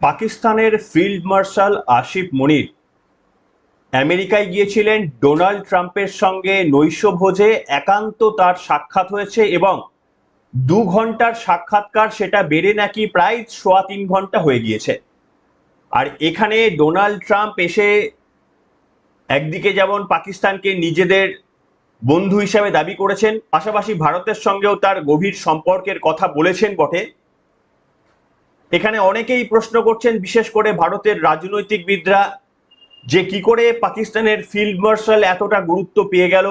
পাকিস্তানের field marshal Asif মনির। আমেরিকায় গিয়েছিলেন ডোনাল্ড ট্রাম্পের সঙ্গে নৈশভোজে, একান্ত তার সাক্ষাৎ হয়েছে এবং দু ঘণ্টার সাক্ষাৎকার সেটা বেড়ে নাকি প্রায় সোয়া তিন ঘণ্টা হয়ে গিয়েছে। আর এখানে ডোনাল্ড ট্রাম্প এসে একদিকে যেমন পাকিস্তানকে নিজেদের বন্ধু হিসাবে দাবি করেছেন, পাশাপাশি ভারতের সঙ্গেও তার গভীর সম্পর্কের কথা বলেছেন বটে। এখানে অনেকেই প্রশ্ন করছেন, বিশেষ করে ভারতের রাজনৈতিকবিদরা, যে কি করে পাকিস্তানের ফিল্ড মার্শাল এতটা গুরুত্ব পেয়ে গেল,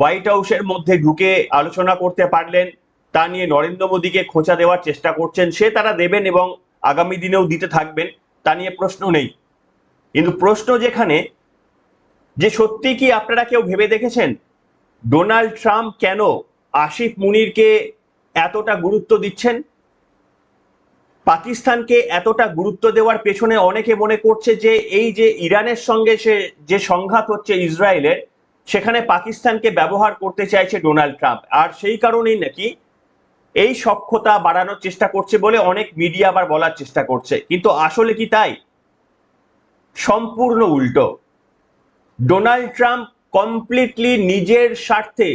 হোয়াইট হাউসের মধ্যে ঢুকে আলোচনা করতে পারলেন, তা নিয়ে নরেন্দ্র মোদীকে খোঁচা দেওয়ার চেষ্টা করছেন, সে তারা দেবেন এবং আগামী দিনেও দিতে থাকবেন, তা নিয়ে প্রশ্ন নেই। কিন্তু প্রশ্ন যেখানে, যে সত্যি কি আপনারা কেউ ভেবে দেখেছেন? ডোনাল্ড ট্রাম্প কেন আসিফ মুনিরকে এতটা গুরুত্ব দিচ্ছেন? পাকিস্তানকে এতটা গুরুত্ব দেওয়ার পেছনে অনেকে মনে করছে যে এই যে ইরানের সঙ্গে সে যে সংঘাত হচ্ছে ইসরায়েলের, সেখানে পাকিস্তানকে ব্যবহার করতে চাইছে ডোনাল্ড ট্রাম্প। আর সেই কারণেই নাকি এই সক্ষতা বাড়ানোর চেষ্টা করছে বলে অনেক মিডিয়া আবার বলার চেষ্টা করছে। কিন্তু আসলে কি তাই? সম্পূর্ণ উল্টো। ডোনাল্ড ট্রাম্প কমপ্লিটলি নিজের স্বার্থে,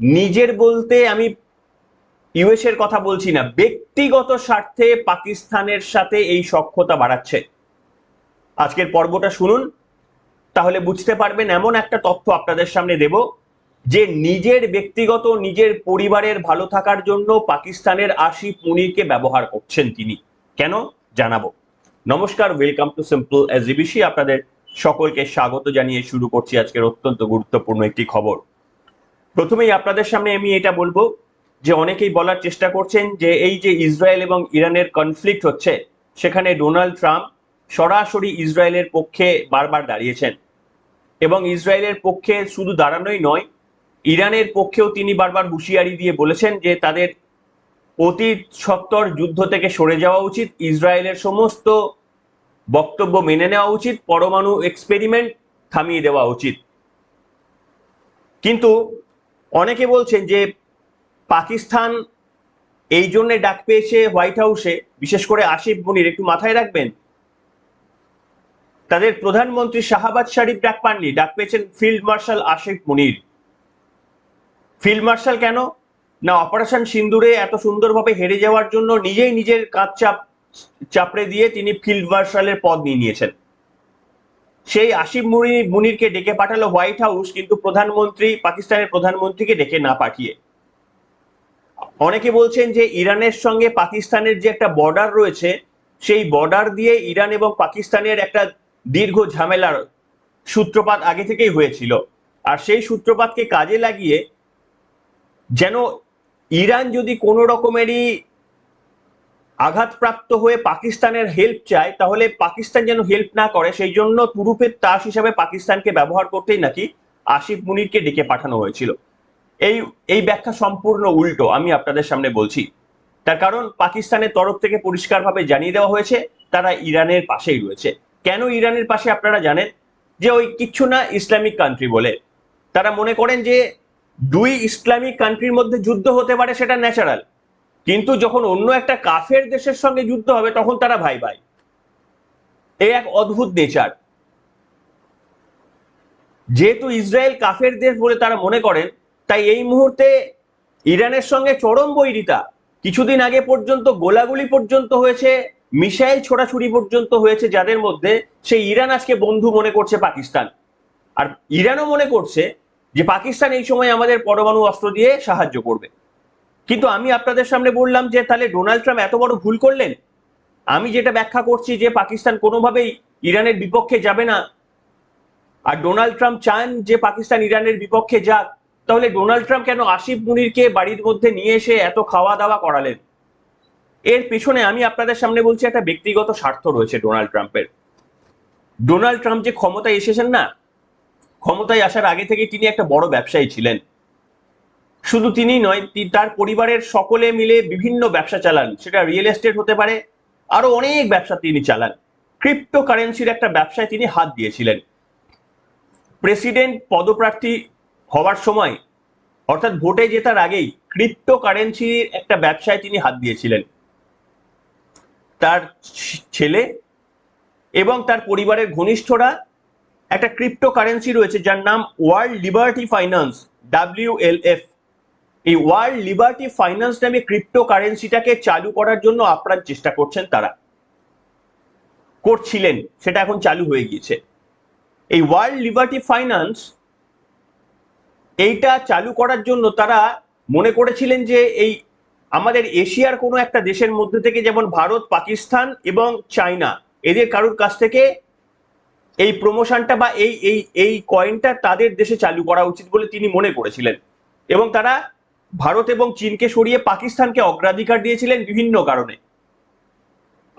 নিজের বলতে আমি ইউএস এর কথা বলছি না। ব্যক্তিগত স্বার্থে পাকিস্তানের সাথে এই সক্ষতা বাড়াচ্ছে। আজকের পর্বটা শুনুন। তাহলে বুঝতে পারবেন, এমন একটা তথ্য আপনাদের সামনে দেব, যে নিজের ব্যক্তিগত, নিজের পরিবারের ভালো থাকার জন্য পাকিস্তানের আশি মুনিরকে ব্যবহার করছেন তিনি। কেন? জানাব। নমস্কার ওয়েলকাম টু সিম্পল এজিবিসি আপনাদের সকলকে স্বাগত জানিয়ে শুরু করছি আজকের অত্যন্ত গুরুত্বপূর্ণ একটি খবর। প্রথমেই আপনাদের সামনে আমি এটা বলব যে অনেকেই বলার চেষ্টা করছেন যে এই যে ইসরায়েল এবং ইরানের কনফ্লিক্ট হচ্ছে, সেখানে ডোনাল্ড ট্রাম্প সরাসরি ইসরায়েলের পক্ষে বারবার দাঁড়িয়েছেন। এবং ইসরায়েলের পক্ষে শুধু দাঁড়ানোই নয়, ইরানের পক্ষেও তিনি বারবার হুঁশিয়ারি দিয়ে বলেছেন যে তাদের অতি সত্তর যুদ্ধ থেকে সরে যাওয়া উচিত, ইসরায়েলের সমস্ত বক্তব্য মেনে নেওয়া উচিত, পরমাণু এক্সপেরিমেন্ট থামিয়ে দেওয়া উচিত। কিন্তু অনেকে বলছেন যে পাকিস্তান এই জন্য ডাক পেয়েছে হোয়াইট হাউসে, বিশেষ করে আসিফ মনির, একটু মাথায় রাখবেন। তাদের প্রধানমন্ত্রী শাহাবাজ শরীফ ডাক পাননি, ডাক পেয়েছেন field marshal Asif Munir. Field marshal কেন? না, অপারেশন সিন্দুরে এত সুন্দরভাবে হেরে যাওয়ার জন্য নিজেই নিজের কাজ চাপ, চাপড়ে দিয়ে তিনি ফিল্ড মার্শালের পদ নিয়ে নিয়েছেন। সেই আসিফ মুনির মুনিরকে ডেকে পাঠালো হোয়াইট হাউস, কিন্তু প্রধানমন্ত্রী, পাকিস্তানের প্রধানমন্ত্রীকে ডেকে না পাঠিয়ে। অনেকে বলছেন যে ইরানের সঙ্গে পাকিস্তানের যে একটা বর্ডার রয়েছে, সেই বর্ডার দিয়ে ইরান এবং পাকিস্তানের একটা দীর্ঘ ঝামেলার সূত্রপাত আগে থেকেই হয়েছিল। আর সেই সূত্রপাতকে কাজে লাগিয়ে যেন ইরান যদি কোনো রকমেরই আঘাতপ্রাপ্ত হয়ে পাকিস্তানের হেল্প চায়, তাহলে পাকিস্তান যেন হেল্প না করে, সেই জন্য তুরুপের তাস হিসাবে পাকিস্তানকে ব্যবহার করতেই নাকি আসিফ মুনিরকে ডেকে পাঠানো হয়েছিল। এই এই ব্যাখ্যা সম্পূর্ণ উল্টো, আমি আপনাদের সামনে বলছি। তার কারণ পাকিস্তানের তরফ থেকে পরিষ্কারভাবে জানিয়ে দেওয়া হয়েছে, তারা ইরানের পাশেই রয়েছে। কেন ইরানের পাশে আপনারা জানেন? যে ওই কিচ্ছু না ইসলামিক কান্ট্রি বলে। তারা মনে করেন যে দুই ইসলামিক কান্ট্রির মধ্যে যুদ্ধ হতে পারে, সেটা ন্যাচারাল কিন্তু যখন অন্য একটা কাফের দেশের সঙ্গে যুদ্ধ হবে, তখন তারা ভাই ভাই। এই এক অদ্ভুত নেচার যেহেতু ইসরায়েল কাফের দেশ বলে তারা মনে করেন তাই এই মুহূর্তে ইরানের সঙ্গে চরম বৈরিতা। কিছুদিন আগে পর্যন্ত, গোলাগুলি পর্যন্ত হয়েছে, মিসাইল ছোড়াছুড়ি পর্যন্ত হয়েছে যাদের মধ্যে সেই ইরান আজকে বন্ধু মনে করছে পাকিস্তান। আর ইরানও মনে করছে যে পাকিস্তান এই সময় আমাদের পরমাণু অস্ত্র দিয়ে সাহায্য করবে। কিন্তু আমি আপনাদের সামনে বললাম যে, তাহলে ডোনাল্ড ট্রাম্প এত বড় ভুল করলেন? আমি যেটা ব্যাখ্যা করছি যে, পাকিস্তান কোনোভাবেই ইরানের বিপক্ষে যাবে না। আর ডোনাল্ড ট্রাম্প চান যে, পাকিস্তান ইরানের বিপক্ষে যাক। তাহলে ডোনাল্ড ট্রাম্প কেন আসিফ মুনিরকে বাড়ির মধ্যে নিয়ে এসে এত খাওয়া দাওয়া করালেন? এর পেছনে আমি আপনাদের সামনে বলছি একটা ব্যক্তিগত স্বার্থ রয়েছে ডোনাল্ড ট্রাম্পের। ডোনাল্ড ট্রাম্প যে ক্ষমতায় এসেছেন না, ক্ষমতায় আসার আগে থেকে তিনি একটা বড় ব্যবসায়ী ছিলেন। শুধু তিনি নয় তার পরিবারের সকলে মিলে বিভিন্ন ব্যবসা চালান। সেটা রিয়েল এস্টেট হতে পারে, আরও অনেক ব্যবসা তিনি চালান। ক্রিপ্টো কারেন্সির একটা ব্যবসায় তিনি হাত দিয়েছিলেন। প্রেসিডেন্ট, পদপ্রার্থী হওয়ার সময়, অর্থাৎ ভোটে জেতার আগেই ক্রিপ্টো কারেন্সির একটা ব্যবসায় তিনি হাত দিয়েছিলেন। তার ছেলে এবং তার পরিবারের ঘনিষ্ঠরা একটা ক্রিপ্টো কারেন্সি রয়েছে যার নাম World Liberty Finance W L F এই ওয়ার্ল্ড লিবার্টি ফাইন্যান্স নামে ক্রিপ্টো কারেন্সিটাকে চালু করার জন্য আপ্রাণ চেষ্টা করছেন তারা। করছিলেন, সেটা এখন চালু হয়ে গিয়েছে। এই ওয়ার্ল্ড লিবার্টি ফাইন্যান্স এইটা চালু করার জন্য তারা মনে করেছিলেন যে এই আমাদের এশিয়ার কোনো একটা দেশের মধ্যে থেকে যেমন ভারত, পাকিস্তান এবং চায়না, এদের কারোর কাছ থেকে এই প্রমোশনটা বা এই এই এই কয়েনটা তাদের দেশে চালু করা উচিত বলে তিনি মনে করেছিলেন। এবং তারা ভারত এবং চীনকে সরিয়ে পাকিস্তানকে অগ্রাধিকার দিয়েছিলেন বিভিন্ন কারণে।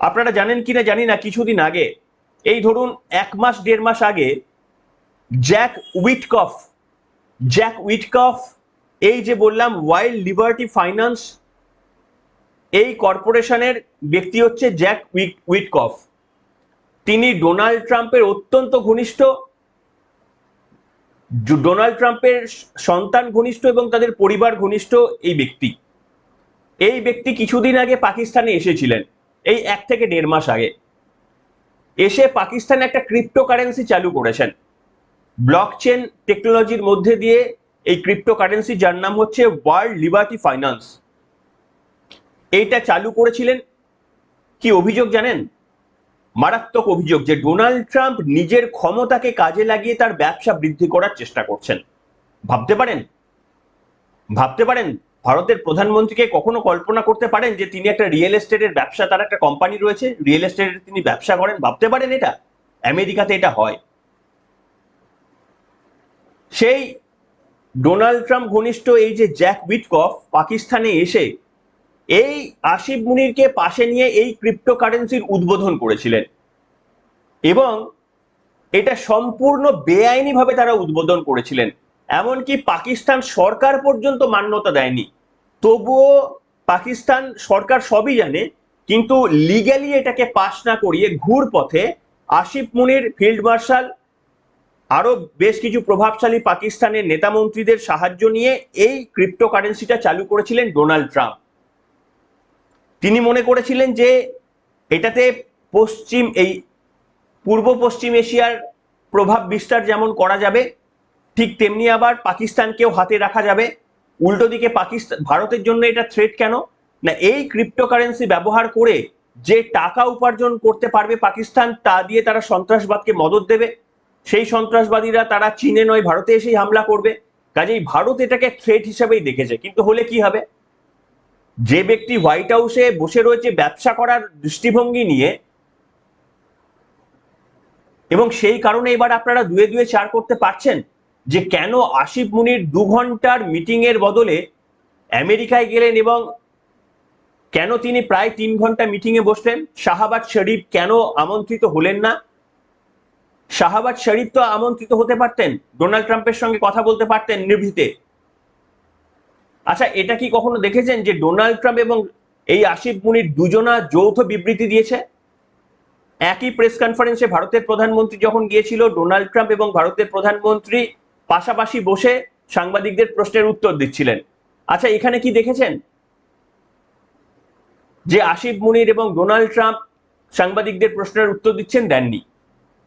আপনারা জানেন কিনা জানি না, কিছুদিন আগে, এই ধরুন এক মাস, দেড় মাস আগে, জ্যাক উইটকফ জ্যাক উইটকফ এই যে বললাম ওয়াইল্ড লিবার্টি ফাইন্যান্স এই কর্পোরেশনের ব্যক্তি হচ্ছে জ্যাক উইট উইটকফ তিনি ডোনাল্ড ট্রাম্পের অত্যন্ত ঘনিষ্ঠ ডোনাল্ড ট্রাম্পের সন্তান ঘনিষ্ঠ এবং তাদের পরিবার ঘনিষ্ঠ এই ব্যক্তি। এই ব্যক্তি কিছুদিন আগে পাকিস্তানে এসেছিলেন, এই এক থেকে দেড় মাস আগে। এসে পাকিস্তানে একটা ক্রিপ্টো কারেন্সি চালু করেছেন। ব্লক চেন টেকনোলজির মধ্যে দিয়ে এই ক্রিপ্টো কারেন্সি যার নাম হচ্ছে ওয়ার্ল্ড লিবার্টি ফাইন্যান্স এইটা চালু করেছিলেন কি অভিযোগ জানেন? মারাত্মক অভিযোগ যে ডোনাল্ড ট্রাম্প নিজের ক্ষমতাকে কাজে লাগিয়ে তার ব্যবসা বৃদ্ধি করার চেষ্টা করছেন। ভাবতে পারেন? ভাবতে পারেন? ভারতের প্রধানমন্ত্রীকে কখনো কল্পনা করতে পারেন যে তিনি একটা রিয়েল এস্টেটের ব্যবসা, তার একটা কোম্পানি রয়েছে রিয়েল এস্টেটের তিনি ব্যবসা করেন? ভাবতে পারেন এটা? আমেরিকাতে এটা হয়। সেই ডোনাল্ড ট্রাম্প ঘনিষ্ঠ এই যে জ্যাক বিটকফ পাকিস্তানে এসে এই আসিফ মুনিরকে পাশে নিয়ে এই ক্রিপ্টো কারেন্সির উদ্বোধন করেছিলেন। এবং এটা সম্পূর্ণ বেআইনিভাবে তারা উদ্বোধন করেছিলেন। এমনকি পাকিস্তান সরকার পর্যন্ত মান্যতা দেয়নি। তবুও পাকিস্তান সরকার সবই জানে, কিন্তু লিগ্যালি এটাকে পাশ না করিয়ে ঘুর পথে আসিফ মুনির ফিল্ড মার্শাল আরও বেশ কিছু প্রভাবশালী পাকিস্তানের নেতা মন্ত্রীদের সাহায্য নিয়ে এই ক্রিপ্টো কারেন্সিটা চালু করেছিলেন ডোনাল্ড ট্রাম্প। তিনি মনে করেছিলেন যে এটাতে পশ্চিম, এই পূর্ব পশ্চিম এশিয়ার প্রভাব বিস্তার যেমন করা যাবে, ঠিক তেমনি আবার পাকিস্তানকেও হাতে রাখা যাবে। উল্টো দিকে পাকিস্তান ভারতের জন্য এটা থ্রেট কেন? না, এই ক্রিপ্টোকারেন্সি ব্যবহার করে যে টাকা উপার্জন করতে পারবে পাকিস্তান, তা দিয়ে তারা সন্ত্রাসবাদকে মদত দেবে। সেই সন্ত্রাসবাদীরা তারা চীনে নয়, ভারতে এসেই হামলা করবে। কাজেই ভারত এটাকে থ্রেট হিসেবেই দেখেছে। কিন্তু হলে কি হবে? যে ব্যক্তি হোয়াইট হাউসে বসে রয়েছে ব্যবসা করার দৃষ্টিভঙ্গি নিয়ে, এবং সেই কারণে এবার আপনারা দুয়ে দুয়ে চার করতে পারছেন যে কেন আসিফ মুনির দু ঘণ্টার মিটিং এর বদলে আমেরিকায় গেলেন এবং কেন তিনি প্রায় তিন ঘণ্টা মিটিং এ বসলেন? শাহাবাজ শরীফ কেন আমন্ত্রিত হলেন না? শাহাবাজ শরীফ তো আমন্ত্রিত হতে পারতেন, ডোনাল্ড ট্রাম্পের সঙ্গে কথা বলতে পারতেন নিভৃতে আচ্ছা এটা কি কখনো দেখেছেন যে ডোনাল্ড ট্রাম্প এবং এই আসিফ মুনির দুজনা যৌথ বিবৃতি দিয়েছে? একই প্রেস কনফারেন্সে ভারতের প্রধানমন্ত্রী যখন গিয়েছিল, ডোনাল্ড ট্রাম্প এবং ভারতের প্রধানমন্ত্রী পাশাপাশি বসে সাংবাদিকদের প্রশ্নের উত্তর দিচ্ছিলেন। আচ্ছা এখানে কি দেখেছেন? যে আসিফ মুনির এবং ডোনাল্ড ট্রাম্প সাংবাদিকদের প্রশ্নের উত্তর দিচ্ছেন, দেননি।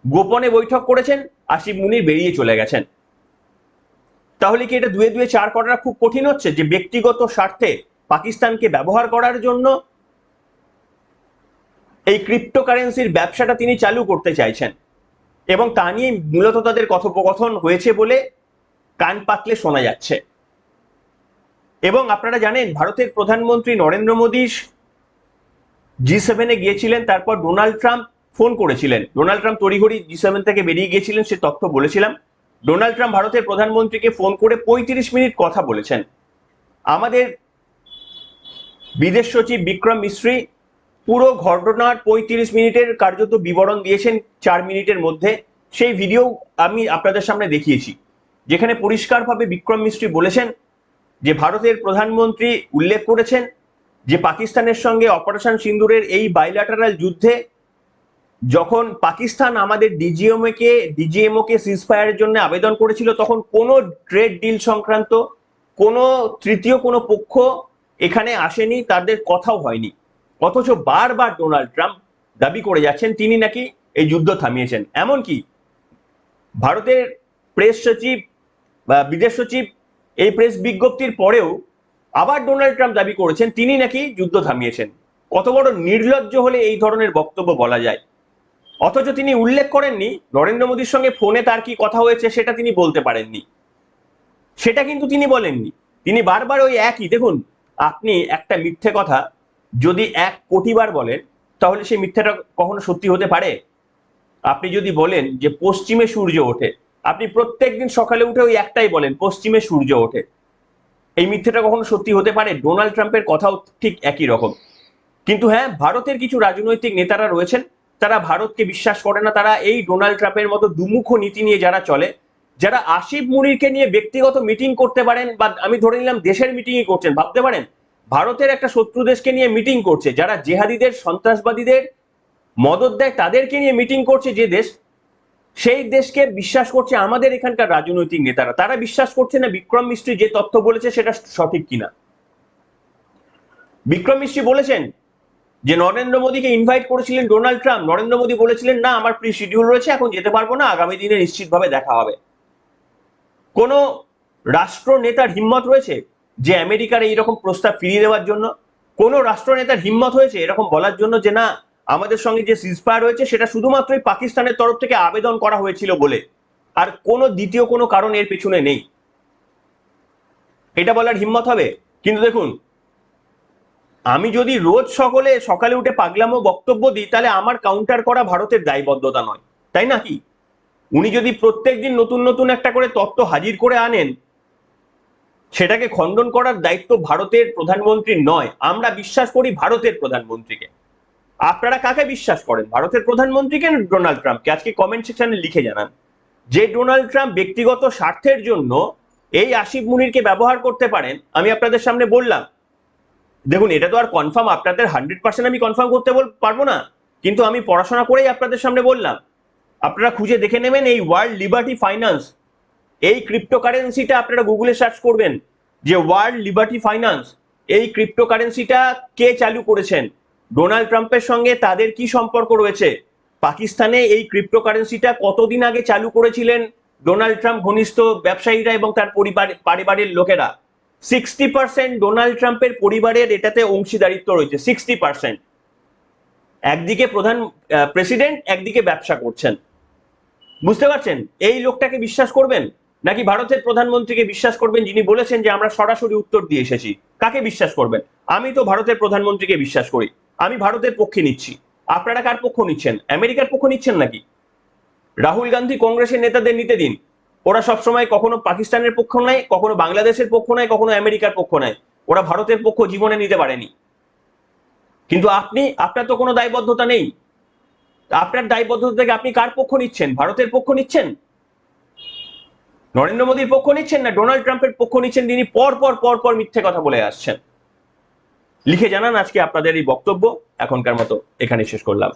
গোপনে বৈঠক করেছেন, আসিফ মুনির বেরিয়ে চলে গেছেন। তাহলে কি এটা দুয়ে দুয়ে চার করাটা খুব কঠিন হচ্ছে যে ব্যক্তিগত স্বার্থে পাকিস্তানকে ব্যবহার করার জন্য এই ক্রিপ্টোকারেন্সির ব্যবসাটা তিনি চালু করতে চাইছেন? এবং তা নিয়ে মূলত তাদের কথোপকথন হয়েছে বলে কান পাতলে শোনা যাচ্ছে। এবং আপনারা জানেন, ভারতের প্রধানমন্ত্রী নরেন্দ্র মোদী জি সেভেনে গিয়েছিলেন, তারপর ডোনাল্ড ট্রাম্প ফোন করেছিলেন। ডোনাল্ড ট্রাম্প তড়িঘড়ি জি সেভেন থেকে বেরিয়ে গিয়েছিলেন, সে তথ্য বলেছিলাম। ডোনাল্ড ট্রাম্প ভারতের প্রধানমন্ত্রীকে ফোন করে পঁয়ত্রিশ মিনিট কথা বলেছেন। আমাদের বিদেশ সচিব বিক্রম মিশ্রি পুরো ঘটনার পঁয়ত্রিশ মিনিটের কার্যত বিবরণ দিয়েছেন চার মিনিটের মধ্যে। সেই ভিডিও আমি আপনাদের সামনে দেখিয়েছি, যেখানে পরিষ্কারভাবে বিক্রম মিশ্রি বলেছেন যে ভারতের প্রধানমন্ত্রী উল্লেখ করেছেন যে পাকিস্তানের সঙ্গে অপারেশন সিন্দুরের এই বাইল্যাটারাল যুদ্ধে যখন পাকিস্তান আমাদের ডিজিএমও কে ডিজিএমও কে সিজফায়ারের জন্য আবেদন করেছিল, তখন কোনো ট্রেড ডিল সংক্রান্ত কোনো তৃতীয় কোনো পক্ষ এখানে আসেনি, তাদের কথাও হয়নি। অথচ বারবার ডোনাল্ড ট্রাম্প দাবি করে যাচ্ছেন, তিনি নাকি এই যুদ্ধ থামিয়েছেন। এমনকি ভারতের প্রেস সচিব বা বিদেশ সচিব এই প্রেস বিজ্ঞপ্তির পরেও আবার ডোনাল্ড ট্রাম্প দাবি করেছেন, তিনি নাকি যুদ্ধ থামিয়েছেন। কত বড় নির্লজ্জ হলে এই ধরনের বক্তব্য বলা যায়। অথচ তিনি উল্লেখ করেননি, নরেন্দ্র মোদীর সঙ্গে ফোনে তার কি কথা হয়েছে সেটা তিনি বলতে পারেননি। সেটা কিন্তু তিনি বলেননি। তিনি বারবার ওই একই, দেখুন, আপনি একটা মিথ্যে কথা যদি এক কোটিবার বলেন, তাহলে সেই মিথ্যাটা কখনো সত্যি হতে পারে? আপনি যদি বলেন যে পশ্চিমে সূর্য ওঠে, আপনি প্রত্যেকদিন সকালে উঠে ওই একটাই বলেন, পশ্চিমে সূর্য ওঠে। এই মিথ্যেটা কখনো সত্যি হতে পারে? ডোনাল্ড ট্রাম্পের কথাও ঠিক একই রকম। কিন্তু হ্যাঁ ভারতের কিছু রাজনৈতিক নেতারা রয়েছেন তারা ভারতকে বিশ্বাস করে না, তারা এই ডোনাল্ড ট্রাম্পের মতো দুমুখ নীতি নিয়ে যারা চলে, যারা আসিফ মুনিরকে নিয়ে ব্যক্তিগত মিটিং করতে পারেন বা আমি ধরে নিলাম দেশের মিটিংই করছেন, ভাবতে পারেন, ভারতের একটা শত্রু দেশকে নিয়ে মিটিং করছে, যারা জেহাদিদের, সন্ত্রাসবাদীদের মদত দেয়, তাদেরকে নিয়ে মিটিং করছে যে দেশ, সেই দেশকে বিশ্বাস করছে আমাদের এখানকার রাজনৈতিক নেতারা। তারা বিশ্বাস করছে না বিক্রম মিস্ত্রি যে তথ্য বলেছে সেটা সঠিক কিনা। বিক্রম মিস্ত্রি বলেছেন যে নরেন্দ্র মোদীকে ইনভাইট করেছিলেন ডোনাল্ড ট্রাম্প, নরেন্দ্র মোদী বলেছিলেন, না, আমার প্রি শিডিউল রয়েছে, এখন যেতে পারব না, আগামী দিনে নিশ্চিতভাবে দেখা হবে। কোন রাষ্ট্র নেতার হিম্মত রয়েছে যে আমেরিকার এইরকম প্রস্তাব ফিরিয়ে দেওয়ার জন্য? কোন রাষ্ট্র নেতার হিম্মত হয়েছে এরকম বলার জন্য যে, না, আমাদের সঙ্গে যে সিজফায়ার হয়েছে সেটা শুধুমাত্রই পাকিস্তানের তরফ থেকে আবেদন করা হয়েছিল বলে, আর কোনো দ্বিতীয় কোনো কারণ এর পেছনে নেই। এটা বলার হিম্মত হবে? কিন্তু দেখুন আমি যদি রোজ সকলে, সকালে উঠে পাগলামো বক্তব্য দিই, তাহলে আমার কাউন্টার করা ভারতের দায়বদ্ধতা নয়। তাই নাকি উনি যদি প্রত্যেকদিন নতুন নতুন একটা করে তত্ত্ব হাজির করে আনেন, সেটাকে খণ্ডন করার দায়িত্ব ভারতের প্রধানমন্ত্রীর নয়। আমরা বিশ্বাস করি ভারতের প্রধানমন্ত্রীকে। আপনারা কাকে বিশ্বাস করেন? ভারতের প্রধানমন্ত্রীকে ডোনাল্ড ট্রাম্পকে? আজকে কমেন্ট সেকশনে লিখে জানান। যে ডোনাল্ড ট্রাম্প ব্যক্তিগত স্বার্থের জন্য এই আসিফ মুনিরকে ব্যবহার করতে পারেন, আমি আপনাদের সামনে বললাম দেখুন, এটা তো আর কনফার্ম আপনাদের হান্ড্রেড পার্সেন্ট আমি কনফার্ম করতে পারব না। কিন্তু আমি পড়াশোনা করেই আপনাদের সামনে বললাম। আপনারা খুঁজে দেখে নেবেন এই ওয়ার্ল্ড লিবার্টি ফাইন্যান্স এই ক্রিপ্টোকারেন্সিটা আপনারা গুগলে সার্চ করবেন, যে ওয়ার্ল্ড লিবার্টি ফাইন্যান্স এই ক্রিপ্টোকারেন্সিটা কে চালু করেছেন? ডোনাল্ড ট্রাম্পের সঙ্গে তাদের কি সম্পর্ক রয়েছে? পাকিস্তানে এই ক্রিপ্টোকারেন্সিটা কতদিন আগে চালু করেছিলেন? ডোনাল্ড ট্রাম্প ঘনিষ্ঠ ব্যবসায়ীরা এবং তার পরিবার পারিবারের লোকেরা। সিক্সটি পার্সেন্ট ডোনাল্ড ট্রাম্পের পরিবারের এটাতে অংশীদারিত্ব রয়েছে সিক্সটি পার্সেন্ট একদিকে প্রধান প্রেসিডেন্ট একদিকে ব্যবসা করছেন। বুঝতে পারছেন? এই লোকটাকে বিশ্বাস করবেন? নাকি ভারতের প্রধানমন্ত্রীকে বিশ্বাস করবেন যিনি বলেছেন যে আমরা সরাসরি উত্তর দিয়ে এসেছি? কাকে বিশ্বাস করবেন? আমি তো ভারতের প্রধানমন্ত্রীকে বিশ্বাস করি। আমি ভারতের পক্ষে নিচ্ছি। আপনারা কার পক্ষ নিচ্ছেন? আমেরিকার পক্ষ নিচ্ছেন নাকি? রাহুল গান্ধী কংগ্রেসের নেতাদের নিতে দিন। ওরা সবসময় কখনো পাকিস্তানের পক্ষ নেয়, কখনো বাংলাদেশের পক্ষ নেয়, কখনো আমেরিকার পক্ষ নেয়। ওরা ভারতের পক্ষ জীবনে নিতে পারেনি। কিন্তু আপনি, আপনার তো কোনো দায়বদ্ধতা নেই। আপনার দায়বদ্ধতা থেকে আপনি কার পক্ষ নিচ্ছেন? ভারতের পক্ষ নিচ্ছেন? নরেন্দ্র মোদীর পক্ষ নিচ্ছেন না ডোনাল্ড ট্রাম্পের পক্ষ নিচ্ছেন তিনি পর পর পর পর মিথ্যে কথা বলে আসছেন? লিখে জানান আজকে আপনাদের এই বক্তব্য। এখনকার মতো এখানে শেষ করলাম।